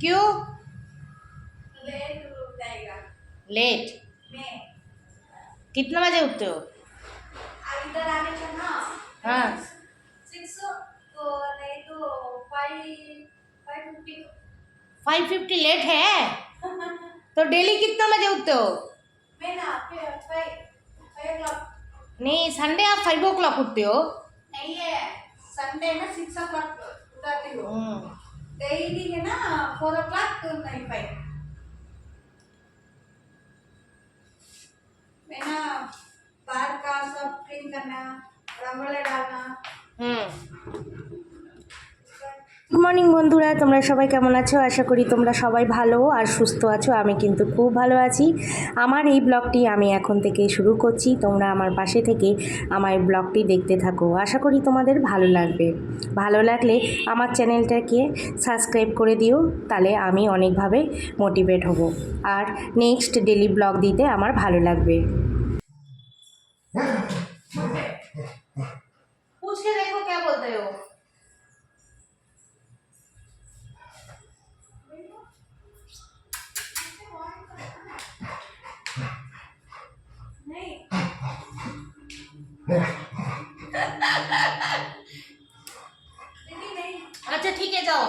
क्यों? लेट जाएगा लेट मैं कितना बजे उठते हो? ना हाँ। सिक्स तो नहीं तो five five fifty five fifty late है? तो डेली कितना बजे उठते हो? मैं ना फाइव फाइव क्लॉक नहीं संडे आप फाइव ओ क्लॉक उठते हो। नहीं है। संडे में सिक्स ओ क्लॉक उठाती हूँ। हम्म, डेली है ना फोर o'clock to 9.5. मैं ना बार का सब क्लीन करना रंगोले डालना हम्म গুড মর্নিং বন্ধুরা। তোমরা সবাই কেমন আছো? আশা করি তোমরা সবাই ভালো আর সুস্থ আছো। আমি কিন্তু খুব ভালো আছি। আমার এই ব্লগটি আমি এখন থেকে শুরু করছি। তোমরা আমার পাশে থেকে আমার ব্লগটি দেখতে থাকো। আশা করি তোমাদের ভালো লাগবে। ভালো লাগলে আমার চ্যানেলটাকে সাবস্ক্রাইব করে দিও। তাহলে আমি অনেকভাবে মোটিভেট হব। আর নেক্সট ডেলি ব্লগ দিতে আমার ভালো লাগবে। দেখো नहीं नहीं अच्छा ठीक है जाओ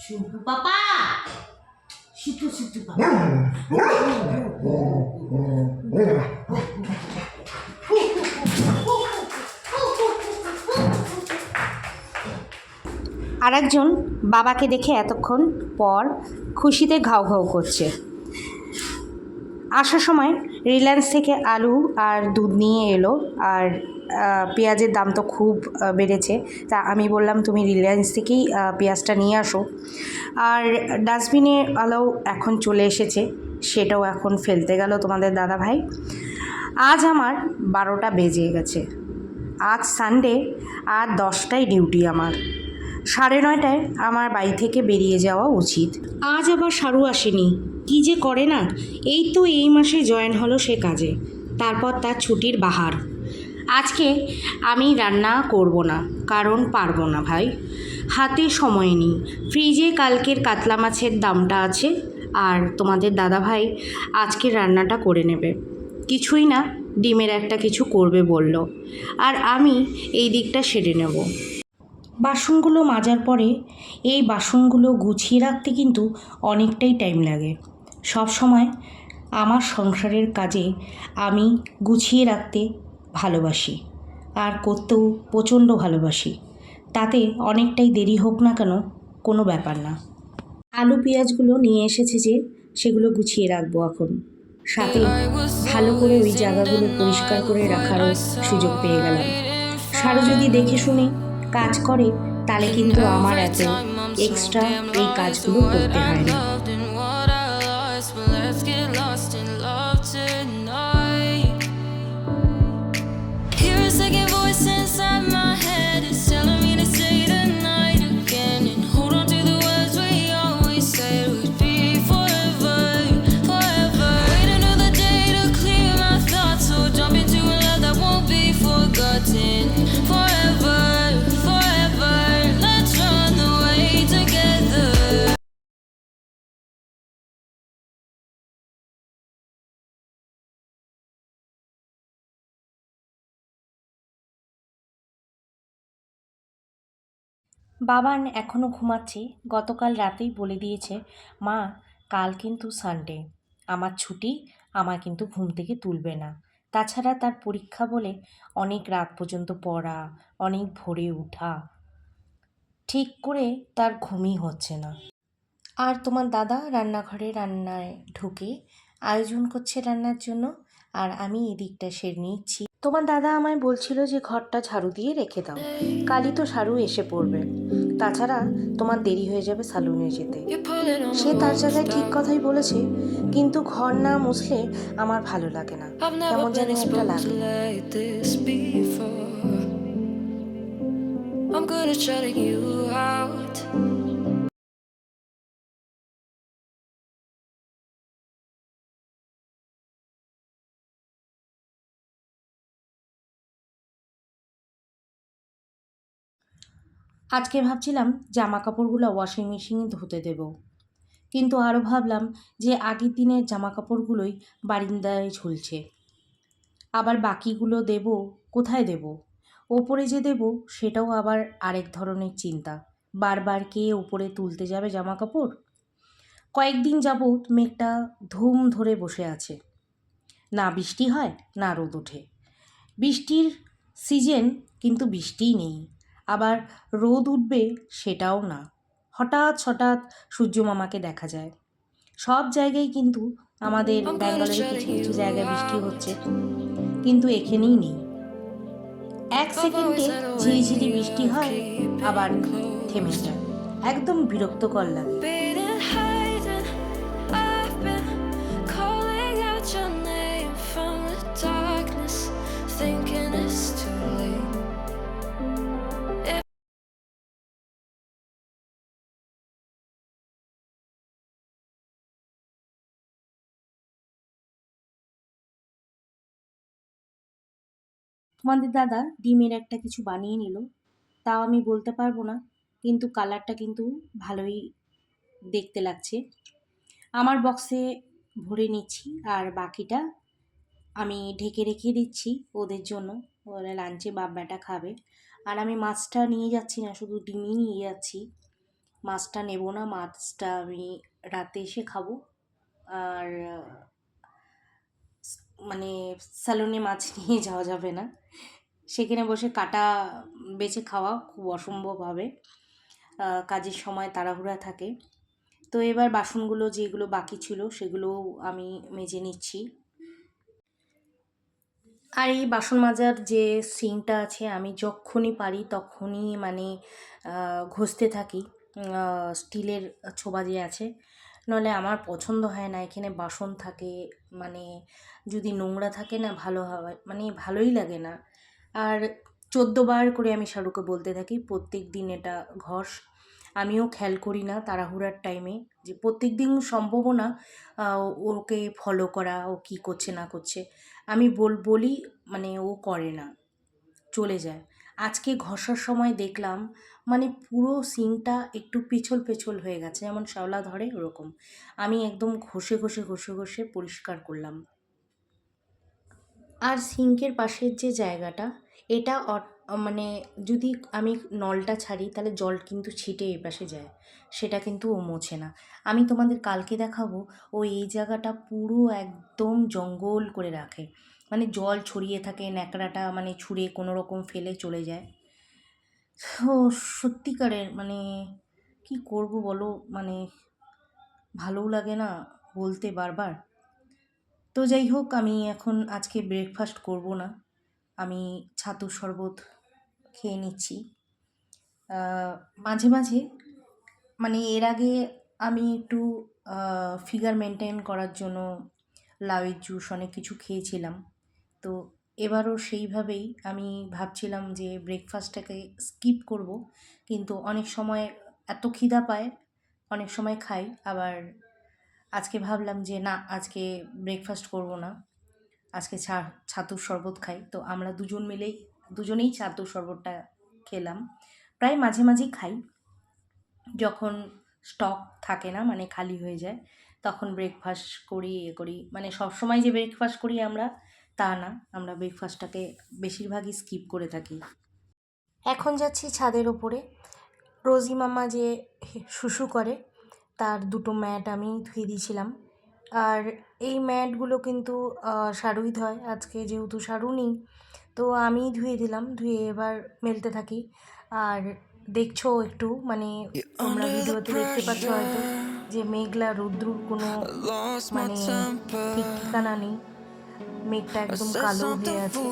शुभ पापा शुभ शुभ पापा আর একজন বাবাকে দেখে এতক্ষণ পর খুশিতে ঘাউ ঘাউ করছে। আসার সময় রিলায়েন্স থেকে আলু আর দুধ নিয়ে এলো আর পেঁয়াজের দাম তো খুব বেড়েছে। তা আমি বললাম, তুমি রিলায়েন্স থেকেই পেঁয়াজটা নিয়ে আসো। আর ডাস্টবিনে আলো এখন চলে এসেছে, সেটাও এখন ফেলতে গেল তোমাদের দাদা ভাই আজ আমার বারোটা বেজে গেছে। আজ সানডে আর দশটায় ডিউটি আমার। সাড়ে নয়টায় আমার বাড়ি থেকে বেরিয়ে যাওয়া উচিত। আজ আবার সারু আসেনি। কি যে করে না? এই তো এই মাসে জয়েন হলো সে কাজে। তারপর তার ছুটির বাহার। আজকে আমি রান্না করব না, কারণ পারব না ভাই। হাতে সময় নেই। ফ্রিজে কালকের কাতলা মাছের দামটা আছে, আর তোমাদের দাদা ভাই আজকের রান্নাটা করে নেবে। কিছুই না, ডিমের একটা কিছু করবে বলল। আর আমি এই দিকটা সেরে নেব। বাসনগুলো মাজার পরে এই বাসনগুলো গুছিয়ে রাখতে কিন্তু অনেকটাই টাইম লাগে। সব সময় আমার সংসারের কাজে আমি গুছিয়ে রাখতে ভালোবাসি আর করতেও প্রচণ্ড ভালোবাসি। তাতে অনেকটাই দেরি হোক না কেন কোনো ব্যাপার না। আলু পেঁয়াজগুলো নিয়ে এসেছে যে সেগুলো গুছিয়ে রাখব এখন। সাথে ভালো করে ওই জায়গাগুলো পরিষ্কার করে রাখারও সুযোগ পেয়ে গেলাম। সারু যদি দেখে শুনে কাজ করে তাহলে কিন্তু আমার এত এক্সট্রা এই কাজগুলো করতে হয় না। বাবান এখনও ঘুমাচ্ছে। গতকাল রাতেই বলে দিয়েছে, মা, কাল কিন্তু সানডে আমার ছুটি আমার কিন্তু ঘুম থেকে তুলবে না। তাছাড়া তার পরীক্ষা বলে, অনেক রাত পর্যন্ত পড়া, অনেক ভোরে ওঠা ঠিক করে তার ঘুমই হচ্ছে না। আর তোমার দাদা রান্নাঘরে রান্নায় ঢুকে আয়োজন করছে রান্নার জন্য। আর আমি এদিকটা সেরে নিচ্ছি। তোমার দাদা আমায় বলছিল যে ঘরটা ঝাড়ু দিয়ে রেখে দাও। কালই তো সারু এসে পড়বে। তাছাড়া তোমার দেরি হয়ে যাবে সালুনে যেতে। সে তার জায়গায় ঠিক কথাই বলেছে কিন্তু ঘর না মুছলে আমার ভালো লাগে না। কেমন যেন একটা লাগে. I'm good at shutting you আজকে ভাবছিলাম জামা কাপড়গুলো ওয়াশিং মেশিনে ধুতে দেব। কিন্তু আরও ভাবলাম যে আগের দিনের জামা কাপড়গুলোই বারিন্দায় ঝুলছে। আবার বাকিগুলো দেব, কোথায় দেব? ওপরে যে দেব, সেটাও আবার আরেক ধরনের চিন্তা। বারবার কে ওপরে তুলতে যাবে জামা কাপড় কয়েকদিন যাবৎ মেঘটা ধুম ধরে বসে আছে। না বৃষ্টি হয়, না রোদ ওঠে। বৃষ্টির সিজন কিন্তু বৃষ্টিই নেই। আবার রোদ উঠবে সেটাও না। হঠাৎ হঠাৎ সূর্যমামাকে দেখা যায়। সব জায়গায় কিন্তু আমাদের ব্যাঙ্গালোরে কিছু কিছু জায়গায় বৃষ্টি হচ্ছে। কিন্তু এখানেই নেই। এক সেকেন্ডে ঝিরিঝিরি বৃষ্টি হয় আবার থেমে যায়। একদম বিরক্তকর লাগে। তোমাদের দাদা ডিমের একটা কিছু বানিয়ে নিল। তাও আমি বলতে পারব না, কিন্তু কালারটা কিন্তু ভালোই দেখতে লাগছে। আমার বক্সে ভরে নিচ্ছি, আর বাকিটা আমি ঢেকে রেখে দিচ্ছি ওদের জন্য। ওরা লাঞ্চে বাপ বেটা খাবে। আর আমি মাছটা নিয়ে যাচ্ছি না, শুধু ডিমই নিয়ে যাচ্ছি। মাছটা নেব না, মাছটা আমি রাতে এসে খাব। আর মানে স্যালনে মাছ নিয়ে যাওয়া যাবে না। সেখানে বসে কাটা, বেছে খাওয়া খুব অসম্ভব হবে। কাজের সময় তাড়াহুড়া থাকে। তো এবার বাসনগুলো যেগুলো বাকি ছিল সেগুলো আমি মেজে নিচ্ছি। আর এই বাসন মাজার যে সিংটা আছে, আমি যখনই পারি তখনই মানে ঘষতে থাকি। স্টিলের ছোবা যে আছে নলে আমার পছন্দ হয় না, এখানে বাসন থাকে মানে যদি নোংরা থাকে না ভালো হয় মানে ভালোই লাগে না। আর চোদ্দোবার করে আমি শাহরুখকে বলতে থাকি, প্রত্যেক দিন এটা ঘষ। আমিও খেয়াল করি না তাড়াহুড়ার টাইমে যে প্রত্যেক দিন সম্ভবও না ওকে ফলো করা, ও কী করছে না করছে। আমি বল, বলি মানে ও করে না, চলে যায়। আজকে ঘষার সময় দেখলাম মানে পুরো সিংটা একটু পিছল পেছল হয়ে গেছে, যেমন শ্যাওলা ধরে ওরকম। আমি একদম ঘষে ঘষে ঘষে ঘষে পরিষ্কার করলাম। আর সিঙ্কের পাশের যে জায়গাটা, এটা মানে যদি আমি নলটা ছাড়ি, তাহলে জল কিন্তু ছিটে এই পাশে যায়। সেটা কিন্তু ও মোছে না। আমি তোমাদের কালকে দেখাবো, ও এই জায়গাটা পুরো একদম জঙ্গল করে রাখে। মানে জল ছড়িয়ে থাকে, ন্যাকড়াটা মানে ছুঁড়ে কোনো রকম ফেলে চলে যায়। তো সত্যিকারের মানে কি করব বলো? মানে ভালোও লাগে না বলতে বারবার। তো যাই হোক, আমি এখন আজকে ব্রেকফাস্ট করব না। আমি ছাতুর শরবত খেয়ে নিচ্ছি। মাঝে মাঝে মানে এর আগে আমি একটু ফিগার মেনটেন করার জন্য লাউয়ের জুস অনেক কিছু খেয়েছিলাম। তো এবারও সেইভাবেই আমি ভাবছিলাম যে ব্রেকফাস্টটাকে স্কিপ করব। কিন্তু অনেক সময় এত খিদা পায়, অনেক সময় খাই, আবার আজকে ভাবলাম যে না, আজকে ব্রেকফাস্ট করব না। আজকে ছা ছাতুর শরবত খাই। তো আমরা দুজন মিলেই, দুজনেই ছাতুর শরবতটা খেলাম। প্রায় মাঝে মাঝেই খাই। যখন স্টক থাকে না মানে খালি হয়ে যায়, তখন ব্রেকফাস্ট করি, এ করি। মানে সবসময় যে ব্রেকফাস্ট করি আমরা তা না আমরা ব্রেকফাস্টটাকে বেশিরভাগই স্কিপ করে থাকি। এখন যাচ্ছি ছাদের ওপরে রোজি মামা যে শুশু করে তার দুটো ম্যাট আমি ধুয়ে দিয়েছিলাম। আর এই ম্যাটগুলো কিন্তু সারুই ধয়। আজকে যেহেতু সারু নেই তো আমি ধুয়ে দিলাম। ধুয়ে এবার মেলতে থাকি। আর দেখছ একটু মানে তোমরা ভিডিওতে দেখতে পাচ্ছ হয়তো যে মেঘলা রৌদ্রুর কোনো মানে ঠিক ঠিকানা নেই। মেঘটা একদম কালো হয়ে আছে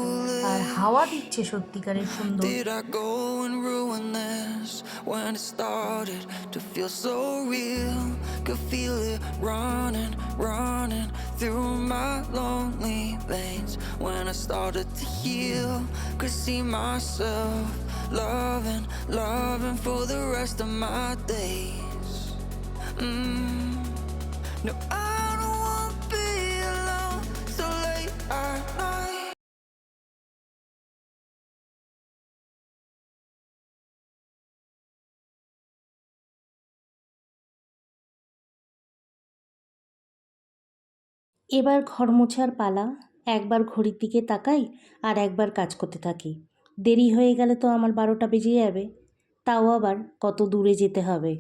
আর হাওয়া দিচ্ছে সত্যিকারের সুন্দর when it started to feel so real? Could feel it running, running through my lonely veins. When I started to heal, could see myself loving, loving for the rest of my days. Mm. No, I এবার ঘর মোছার পালা। একবার ঘড়ির দিকে তাকাই আর একবার কাজ করতে থাকি। দেরি হয়ে গেলে তো আমার বারোটা বেজে যাবে। তাও আবার কত দূরে যেতে হবে।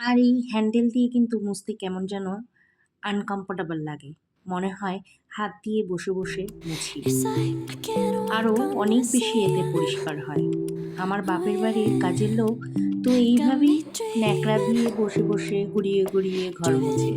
আর এই হ্যান্ডেল দিয়ে কিন্তু মুছতে কেমন যেন আনকমফোর্টেবল লাগে। মনে হয় হাত দিয়ে বসে বসে মুছি। আরও অনেক বেশি এতে পরিষ্কার হয়। আমার বাপের বাড়ির কাজের লোক তো এইভাবেই ন্যাকড়া দিয়ে বসে বসে গুড়িয়ে গুড়িয়ে ঘর মোছে।